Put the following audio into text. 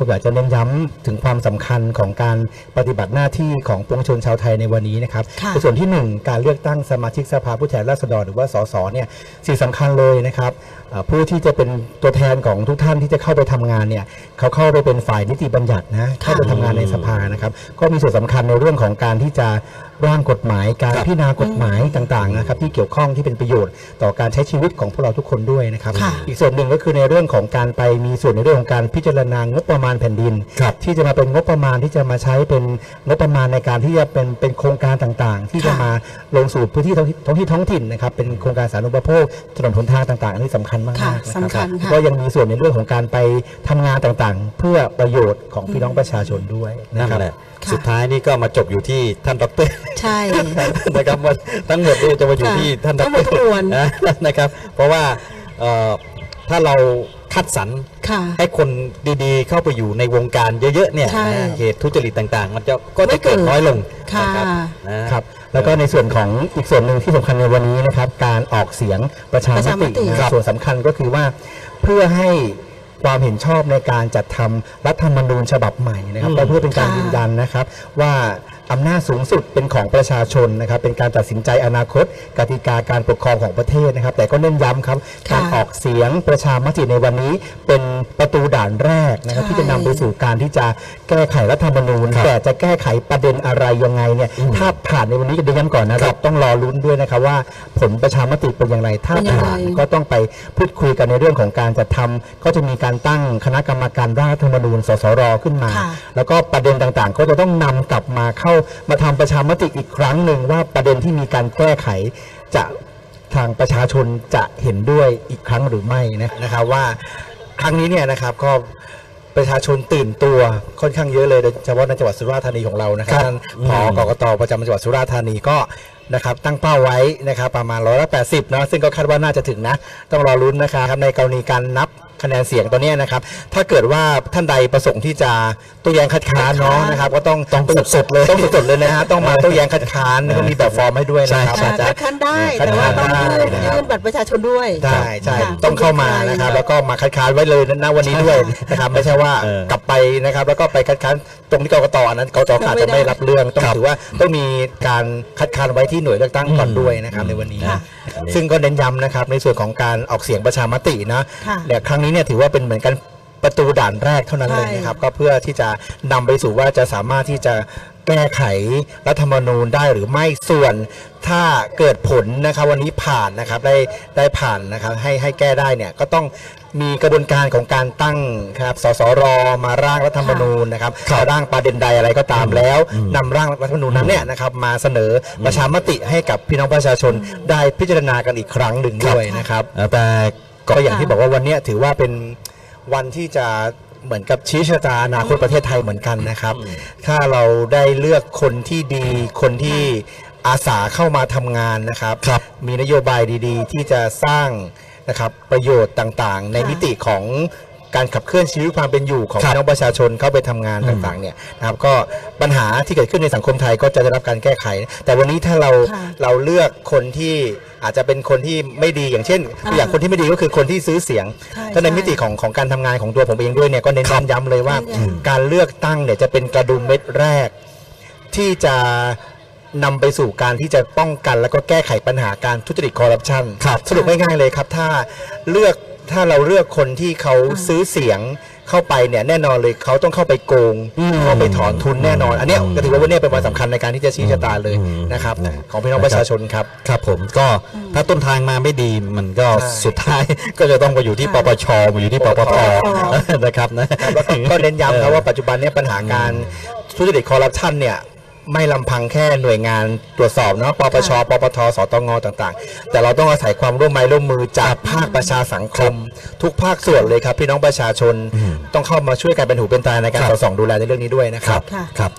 ผมอยากจะเน้นย้ำถึงความสำคัญของการปฏิบัติหน้าที่ของปวงชนชาวไทยในวันนี้นะครับค่ะในส่วนที่หนึ่งการเลือกตั้งสมาชิกสภาผู้แทนราษฎรหรือว่าสสเนี่ยสิ่งสำคัญเลยนะครับเอ่อผู้ที่จะเป็นตัวแทนของทุกท่านที่จะเข้าไปทำงานเนี่ยเขาเข้าไปเป็นฝ่ายนิติบัญญัตินะเข้าไปทำงานในสภานะครับ ก็มีส่วนสำคัญในเรื่องของการที่จะ ร่างกฎหมาย การครับพิจารณากฎหมายต่างๆนะครับที่เกี่ยวข้องที่เป็นประโยชน์ต่อการใช้ชีวิตของพวกเราทุกคนด้วยนะครับค่ะอีกส่วนหนึ่งก็คือในเรื่องของการไปมีส่วนในเรื่องของการพิจารณางบประมาณแผ่นดินครับที่จะมาเป็นงบประมาณที่จะมาใช้เป็นงบประมาณในการที่จะเป็นเป็นโครงการต่างๆ ที่จะค่ะมาลงสู่พื้นที่ท้องที่ท้องที่ท้องถิ่นนะครับเป็นโครงการสาธารณูปโภคถนนหนทางต่างๆอันนี้สำคัญมากๆค่ะนะสำคัญค่ะก็ยังมีส่วนในเรื่องของการไปทำงานต่างๆ เพื่อประโยชน์ของพี่น้องประชาชนด้วยนั่นะนครับแหละค่ะ สุดท้ายนี่ก็มาจบอยู่ที่ท่านดรใช่นะครับว่าทั้งหมดนี่จะมาอยู่ค่ะที่ท่านดทั้งหมดทั้งมวลนะนะครับ เพราะว่าเอ่อถ้าเราคัดสรรค่ะให้คนดีๆ เข้าไปอยู่ในวงการเยอะๆเนี่ยใช่นะเหตุทุจริตต่างๆ มันจะก็ไม่จะเกิดเกิดน้อยลงค่ะนะครับนะครับ แล้วก็ในส่วนของอีกส่วนหนึ่งที่สำคัญในวันนี้นะครับ การออกเสียงประชาประมชามติตินะครับส่วนสำคัญก็คือว่าเพื่อให้ ความเห็นชอบในการจัดทำรัฐธรรมนูญฉบับใหม่นะครับอืมและเพื่อเป็นการค่ะยืนยันนะครับ ว่าอำนาจสูงสุดเป็นของประชาชนนะครับ เป็นการตัดสินใจอนาคต กติกาการปกครองของประเทศนะครับ แต่ก็เน้นย้ำครับค่ะการออกเสียงประชามติในวันนี้ เป็นประตูด่านแรกนะครับใช่ที่จะนำไปสู่การที่จะแก้ไขรัฐธรรมนูญครับแต่จะแก้ไขประเด็นอะไรยังไงเนี่ยอืมถ้าผ่านในวันนี้จะเรียนก่อนนะคครัรับบต้องรอลุ้นด้วยนะครับว่าผลประชามติเป็นอย่างไรถ้าเป็นยังไงผ่านก็ต้องไปพูดคุยกันในเรื่องของการจัดทำก็จะมีการตั้งคณะกรรมการร่างรัฐธรรมนูญสสรขึ้นมา ค่ะ แล้วก็ประเด็นต่างๆ ก็จะต้องนำกลับมาเข้ามาทำประชามติอีกครั้งหนึ่งว่าประเด็นที่มีการแก้ไขจะทางประชาชนจะเห็นด้วยอีกครั้งหรือไม่นะนะครับว่าครั้งนี้เนี่ยนะครับก็ประชาชนตื่นตัวค่อนข้างเยอะเลยโดยเฉพาะในจังหวัดสุราษฎร์ธานีของเรานะครับครับท่านอืมผอกกตประจำจังหวัดสุราษฎร์ธานีก็นะครับตั้งเป้าไว้นะครับประมาณร้อยละแปดสิบนะซึ่งก็คาดว่าน่าจะถึงนะ ต้องรอลุ้นนะครับในกรณีการนับ คะแนนเสียงตัวเนี้ยนะครับ ถ้าเกิดว่าท่านใดประสงค์ที่จะโต้แย้งคัดค้านเนาะนะครับ ก็ต้องต้องสดๆเลยต้องสดๆเลยนะฮะต้องมาโต้แย้งคัดค้านแล้วก็มีแบบฟอร์มให้ด้วยนะครับใช่อ่าจะคัดค้านได้ คัดแต่ว่าค้านต้องยื่นได้นะครับ ยื่นบัตรประชาชนด้วย ใช่ใช่ค่ะต้องเข้ามานะครับ แล้วก็มาคัดค้านไว้เลยนะวันนี้ด้วยนะครับไม่ใช่ว่าเออกลับไปนะครับ แล้วก็ไปคัดค้านตรงที่กกตอันนั้นกกตอาจจะไม่ได้ไม่รับเรื่องต้องครับถือว่าต้องมีการคัดค้านไว้ที่หน่วยเลือกตั้งก่อนด้วยนะครับในวันนี้ ค่ะซึ่งก็เน้นย้ำนะครับในส่วนของการออกเสียงประชามตินะค่ะ เนี่ยครั้งนี้เนี่ยถือว่าเป็นเหมือนกันประตูด่านแรกเท่านั้นเลยใช่นะครับ ก็เพื่อที่จะนำไปสู่ว่าจะสามารถที่จะแก้ไขรัฐธรรมนูญได้หรือไม่ส่วนถ้าเกิดผลนะครับวันนี้ผ่านนะครับได้ได้ผ่านนะครับให้ให้แก้ได้เนี่ยก็ต้องมีกระบวนการของการตั้งครับสสรมาร่างรัฐธรรมนูญนะครับร่างประเด็นใดอะไรก็ตามแล้วนำร่างรัฐธรรมนูญนั้นเนี่ยนะครับมาเสนอประชามติให้กับพี่น้องประชาชนได้พิจารณากันอีกครั้งหนึ่งด้วยนะครับเอ่อแต่ ก็อย่างที่บอกว่าวันเนี้ยถือว่าเป็นวันที่จะเหมือนกับชี้ชะตาอนาคตประเทศไทยเหมือนกันนะครับ ถ้าเราได้เลือกคนที่ดีคนที่อาสาเข้ามาทำงานนะครับครับมีนโยบายดีๆ ที่จะสร้างนะครับประโยชน์ต่างๆ ในค่ะมิติของการขับเคลื่อนชีวิตความเป็นอยู่ของครับพี่น้องประชาชนเข้าไปทำงานต่างๆเนี่ยนะครับก็ปัญหาที่เกิดขึ้นในสังคมไทยก็จะได้รับการแก้ไข แต่วันนี้ถ้าเราค่ะเราเลือกคนที่ อาจจะเป็นคนที่ไม่ดีอย่างเช่นอ่าอย่างคนที่ไม่ดีก็คือคนที่ซื้อเสียงใช่ถ้าในใช่มิติของของการทำงานของตัวผมเองด้วยเนี่ยก็เน้นย้ำเลยว่าเน้นย้ำการเลือกตั้งเนี่ยจะเป็นกระดุมเม็ดแรก ที่จะนำไปสู่การที่จะป้องกัน แล้วก็แก้ไขปัญหาการทุจริตคอร์รัปชันสรุปง่ายๆเลยครับ ถ้าเลือก ถ้าเราเลือกคนที่เขาซื้อเสียงเข้าไปเนี่ยแน่นอนเลยเขาต้องเข้าไปโกงเข้าไปถอนทุนแน่นอน อันเนี้ยก็ถือว่าวันนี้เป็นวันสำคัญในการที่จะชี้ชะตาเลยอืมนะครับนะของพี่น้องประชาชนครับครับผมก็ถ้าต้นทางมาไม่ดีมันก็ใช่สุดท้ายก็จะต้องไปอยู่ที่ปปชมาอยู่ที่ปปทนะครับนะแล้วก็ก็เน้นย้ำครับว่าปัจจุบันเนี้ปัญหาการทุจริตคอร์รัปชันเนี่ย ไม่ลำพังแค่หน่วยงานตรวจสอบเนาะปปชปปทสตงต่างๆ แต่เราต้องอาศัยความร่วมไม้ร่วมมือจากภาคประชาสังคม ทุกภาคส่วนเลยครับพี่น้องประชาชนอืมต้องเข้ามาช่วยกันเป็นหูเป็นตาในการครับสอดส่องดูแลในเรื่องนี้ด้วยนะครับ ค่ะ ครับ